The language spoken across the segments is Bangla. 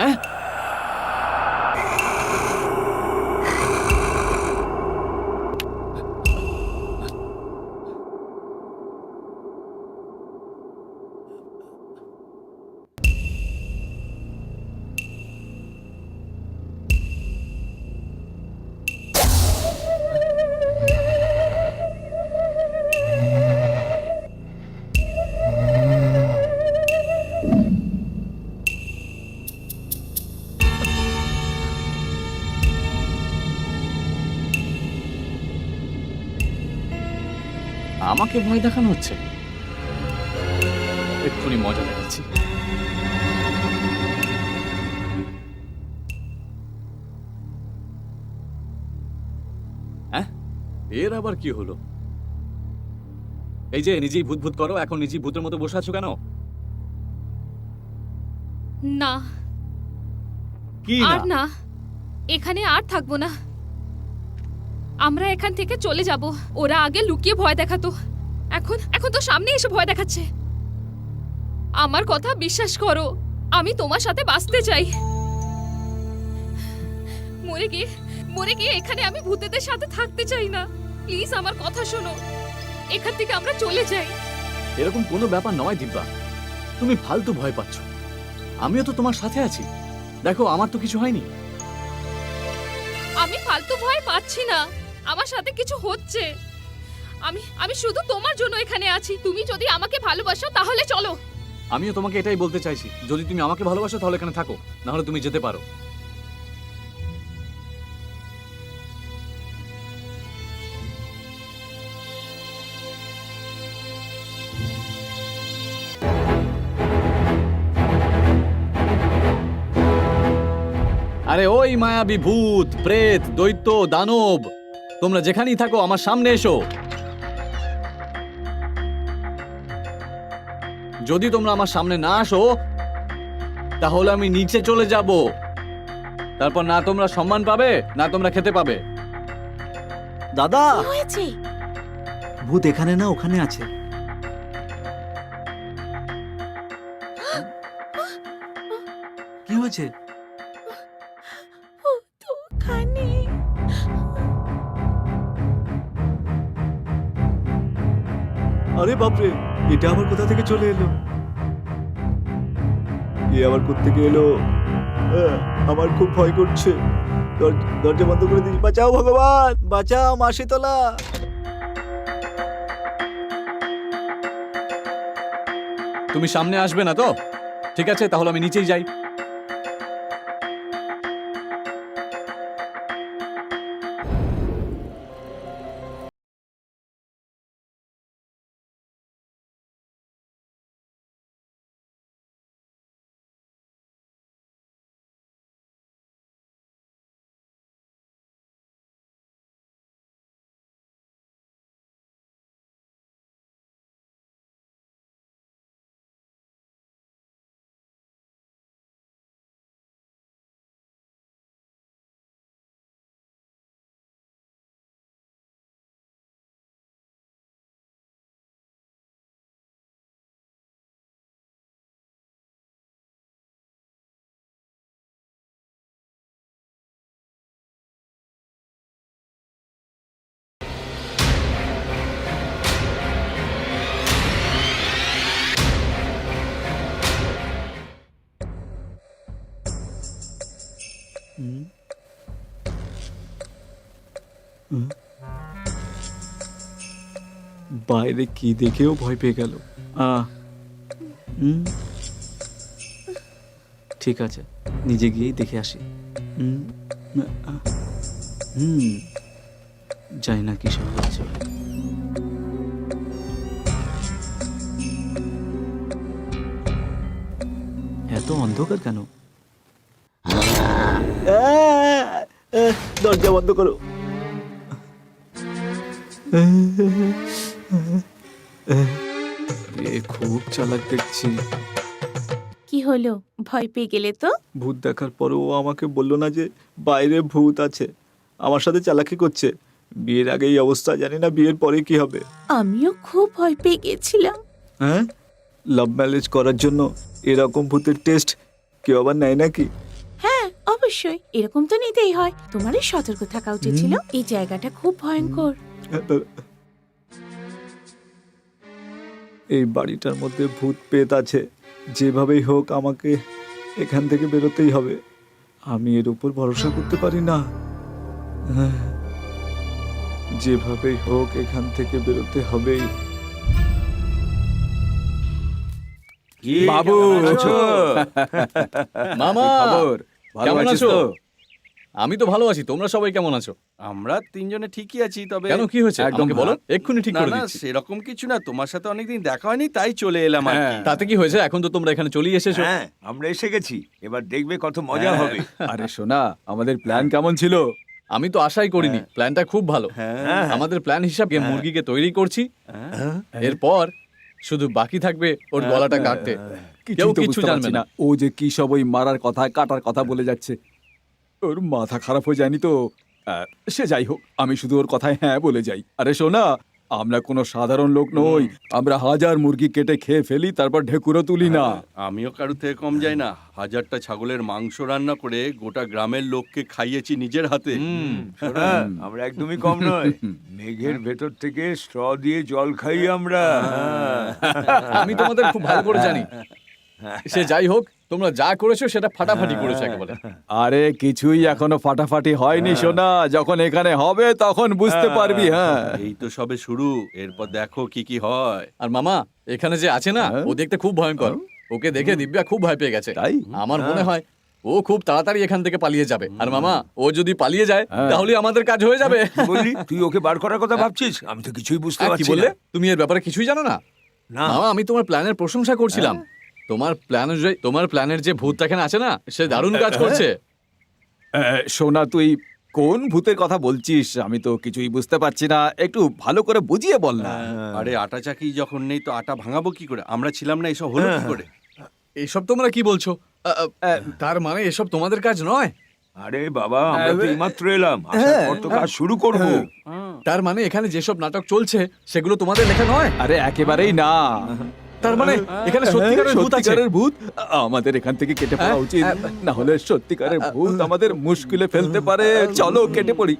Eh? আমাকে ভয় দেখানো হচ্ছে। এক্ষুনি মজা দেখাচ্ছি। হ্যাঁ? এর আবার কি হলো? এই যে নিজেই ভূত ভূত করো এখন নিজেই ভূতের মতো বসে আছো কেন? না। কি আর না না। এখানে আর থাকব না। আমরা এখান থেকে চলে যাব। ওরা আগে লুকিয়ে ভয় দেখাতো। এখন এখন তো সামনে এসে ভয় দেখাচ্ছে। আমার কথা বিশ্বাস করো আমি তোমার সাথে বাঁচতে চাই। মরে গিয়ে মরে গিয়ে এখানে আমি ভূতেদের সাথে থাকতে চাই না। প্লিজ আমার কথা শোনো। এখান থেকে আমরা চলে যাই। এরকম কোনো ব্যাপার নয় দিব্যা। তুমি ফালতু ভয় পাচ্ছ। আমিও তো তোমার সাথে আছি। দেখো আমার তো কিছু হয়নি। আমি ফালতু ভয় পাচ্ছি না। আমার সাথে কিছু হচ্ছে। আমি আমি শুধু তোমার জন্য এখানে আছি। তুমি যদি আমাকে ভালোবাসো, তাহলে চলো। আমিও তোমাকে এটাই বলতে চাইছি। যদি তুমি আমাকে ভালোবাসো, তাহলে এখানে থাকো। না হলে তুমি যেতে পারো। আরে ওই মায়াবী ভূত, প্রেত, দৈত্য, দানব। তোমরা যেখানেই থাকো আমার সামনে এসো। যদি তোমরা আমার সামনে না আসো তাহলে আমি নিচে চলে যাব। তারপর না তোমরা সম্মান পাবে না তোমরা খেতে পাবে। দাদা! হয়েছে? ভূত এখানে না ওখানে আছে। কি হয়েছে? আরে বাপরে, এটা আমার কোথা থেকে চলে এলো? এ আবার কোত্থেকে এলো? আমার খুব ভয় করছে। দর- দরজা বন্ধ করে দিই বাঁচাও ভগবান, বাঁচাও মাসিতলা তুমি সামনে আসবে না তো? ঠিক আছে, তাহলে আমি নিচেই যাই। বাইরে কি দেখেও ভয় পেয়ে গেল। ঠিক আছে নিজে গিয়েই দেখে আসি। হুম, জানি না কিসব হচ্ছে এত অন্ধকার কেন? দরজা বন্ধ করো। এ খুব চালাক দেখছি। কি হলো? ভয় পেয়ে গেলে তো? ভূত দেখার পরেও ও আমাকে বলল না যে বাইরে ভূত আছে। আমার সাথে চালাকি করছে। বিয়ের আগে এই অবস্থা জানি না বিয়ের পরে কি হবে। আমিও খুব ভয় পেয়ে গেছিলাম। হ্যাঁ? লাভ ম্যারেজ করার জন্য এরকম ভূতের টেস্ট কেউ আবার নেয় নাকি? অবশ্যই এরকম তো নিতেই হয়। তোমারই সতর্ক থাকা উচিত ছিল। এই জায়গাটা খুব ভয়ঙ্কর। এই বাড়িটার মধ্যে ভূত পেত আছে। যেভাবেই হোক আমাকে এখান থেকে বেরোতেই হবে। আমি এর উপর ভরসা করতে পারি না। হ্যাঁ, যেভাবেই হোক এখান থেকে বেরোতে হবেই। বাবু! মামা! খবর? ভালো কেমন আছিস আছো? তো? আমি তো ভালো আছি তোমরা সবাই কেমন আছো? আমরা তিনজনে ঠিকই আছি তবে কেন কি হয়েছে? একদম আমাকে বলো। এক্ষুনি ঠিক না করে না দিচ্ছি। সেরকম কিছু না তোমার সাথে অনেকদিন দেখা হয়নি তাই চলে এলাম আর কি। তাতে কি হয়েছে? এখন তো তোমরা এখানে চলেই এসেছ। হ্যাঁ আমরা এসে গেছি এবার দেখবে কত মজা হবে। আরে শোনা আমাদের প্ল্যান কেমন ছিল? আমি তো আশাই করিনি প্ল্যানটা খুব ভালো। হ্যাঁ। আমাদের প্ল্যান হিসাবে মুরগিকে তৈরি করছি। হ্যাঁ। এরপর শুধু বাকি থাকবে ওর গলাটা কাটতে। কেউ কিছু জানবে না। ও যে কি সব ওই মারার কথা কাটার কথা বলে যাচ্ছে। ওর মাথা খারাপ হয়ে যায়নি তো? আহ, সে যাই হোক আমি শুধু ওর কথায় হ্যাঁ বলে যাই। আরে শোনা আমরা কোনো সাধারণ লোক নই। আমরা হাজার মুরগি কেটে খেয়ে ফেলি তারপর ঢেকুরও তুলি না। আমিও কারুর থেকে কম যাই না। হাজারটা ছাগলের মাংস রান্না করে গোটা গ্রামের লোককে খাইয়েছি নিজের হাতে। শোনা, আমরা একদমই কম নয় মেঘের ভেতর থেকে স্ট্র দিয়ে জল খাই আমরা। আমি তোমাদের খুব ভালো করে জানি। সে যাই হোক তোমরা যা করেছ সেটা ফাটাফাটি করেছ একেবারে। আরে কিছুই এখনও ফাটাফাটি হয়নি শোনা যখন এখানে হবে তখন বুঝতে পারবি হ্যাঁ। এই তো সবে শুরু এরপর দেখো কি কি হয়। আর মামা এখানে যে আছে না হ্যাঁ? ও দেখতে খুব ভয়ঙ্কর। ওকে দেখে দিব্যা খুব ভয় পেয়ে গেছে। তাই? আমার মনে হয় ও খুব তাড়াতাড়ি এখান থেকে পালিয়ে যাবে। আর মামা ও যদি পালিয়ে যায় হ্যাঁ। তাহলে আমাদের কাজ হয়ে যাবে। বললি? তুই ওকে বার করার কথা ভাবছিস? আমি তো কিছুই বুঝতে হ্যাঁ, পারছি বললে? তুমি এর ব্যাপারে কিছুই জানো না? না। আমি তোমার প্ল্যানের প্রশংসা করছিলাম। তোমার প্ল্যান অনুযায়ী তোমার প্ল্যানের যে ভূত এখানে আছে না সে দারুণ কাজ করছে। আহ, শোনা তুই কোন ভূতের কথা বলছিস? আমি তো কিছুই বুঝতে পারছি না। একটু ভালো করে বুঝিয়ে বল না। আরে আটা চাকি যখন নেই তো আটা ভাঙাবো কি করে? আমরা ছিলাম না এসব হলো কি করে? এইসব তোমরা কি বলছো? তার মানে এসব তোমাদের কাজ নয়? আরে বাবা আমরা তো এইমাত্র এলাম। আসার তো কাজ শুরু করব। তার মানে এখানে যেসব নাটক চলছে সেগুলো তোমাদের লেখা নয়? আরে একেবারেই না। তার মানে এখানে সত্যিকারের ভূত আছে। ভূত? আমাদের এখান থেকে কেটে পড়া হ্যাঁ, উচিত। না হলে সত্যিকারের ভূত আমাদের মুশকিলে ফেলতে পারে। চলো কেটে পড়ি।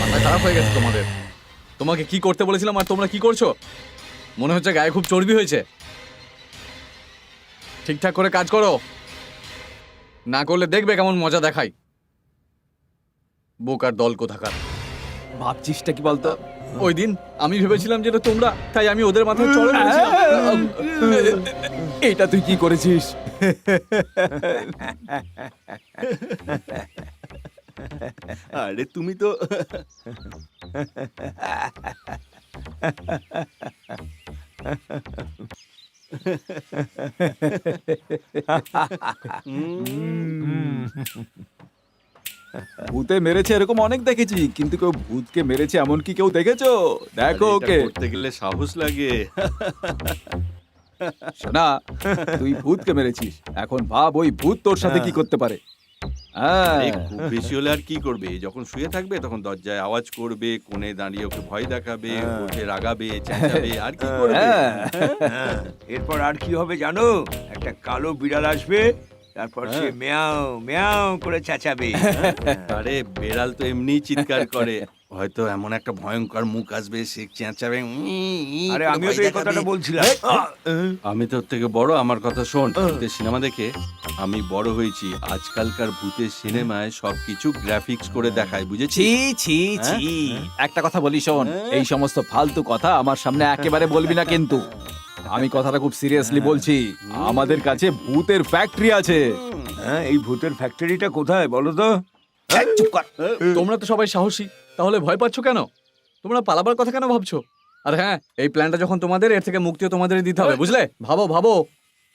মাথা খারাপ হয়ে গেছে তোমাদের। তোমাকে কি করতে বলেছিলাম আর তোমরা কি করছ? মনে হচ্ছে গায়ে খুব চর্বি হয়েছে। ঠিকঠাক করে কাজ করো। না করলে দেখবে কেমন মজা দেখাই বোকার দল কোথাকার? ভাবছিসটা কি বলতো? ওই দিন আমি ভেবেছিলাম যেটা তোমরা তাই আমি ওদের মাথায় চড়ে মেরেছিলাম। এটা তুই কি করেছিস? আরে তুমি তো ভূতে মেরেছে এরকম অনেক দেখেছি কিন্তু কেউ ভূতকে মেরেছে এমন কি কেউ দেখেছ? দেখো আরে, এটা ওকে। করতে গেলে সাহস লাগে। শোনা তুই ভূতকে মেরেছিস। এখন ভাব ওই ভূত তোর সাথে কি করতে পারে। হ্যাঁ। খুব বেশি হলে আর কি করবে? যখন শুয়ে থাকবে তখন দরজায় আওয়াজ করবে কোণে দাঁড়িয়ে ওকে ভয় দেখাবে ওকে রাগাবে চেঁচাবে আর কি করবে? হ্যাঁ। হ্যাঁ, এরপর আর কি হবে জানো? একটা কালো বিড়াল আসবে তারপর সে মেয়াও মেয়াও করে চেঁচাবে। আরে বেড়াল তো এমনিই চিৎকার করে। হয়তো এমন একটা ভয়ঙ্কর মুখ আসবে সে চেঁচাবে আরে আমিও তো এই কথাটা বলছিলাম। আমি তোর থেকে বড় আমার কথা শোন। ভূতের সিনেমা দেখে আমি বড় হয়েছি। আজকালকার ভূতের সিনেমায় সবকিছু গ্রাফিক্স করে দেখায় বুঝেছি ছি ছি ছি। একটা কথা বলি শোন। এই সমস্ত ফালতু কথা আমার সামনে একেবারে বলবি না কিন্তু। আমি কথাটা খুব সিরিয়াসলি বলছি। আমাদের কাছে ভূতের ফ্যাক্টরি আছে। হ্যাঁ এই ভূতের ফ্যাক্টরিটা কোথায় বলো তো? চুপ কর। তোমরা তো সবাই সাহসী। তাহলে ভয় পাচ্ছ কেন? তোমরা পালাবার কথা কেন ভাবছ? আর হ্যাঁ এই প্ল্যানটা যখন তোমাদের এর থেকে মুক্তিও তোমাদের দিতে হবে বুঝলে? ভাবো ভাবো।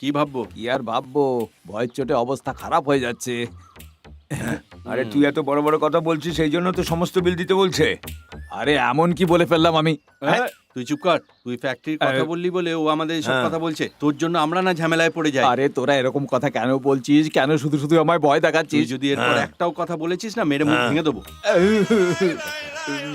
কি ভাববো? কি আর ভাববো? ভয়ের চোটে অবস্থা খারাপ হয়ে যাচ্ছে। আরে তুই এত বড় বড় কথা বলছিস সেই জন্য তো সমস্ত বিল দিতে বলছে। আরে এমন কি বলে ফেললাম আমি? হ্যাঁ, তুই চুপ কর তুই ফ্যাক্টরির কথা বললি বলে ও আমাদের সব কথা বলছে। তোর জন্য আমরা না ঝামেলায় পড়ে যাই। আরে তোরা এরকম কথা কেন বলছিস? কেন শুধু শুধু আমায় ভয় দেখাচ্ছিস? যদি এরপর একটাও কথা বলেছিস না মেরে মুখ ভেঙে দেবো।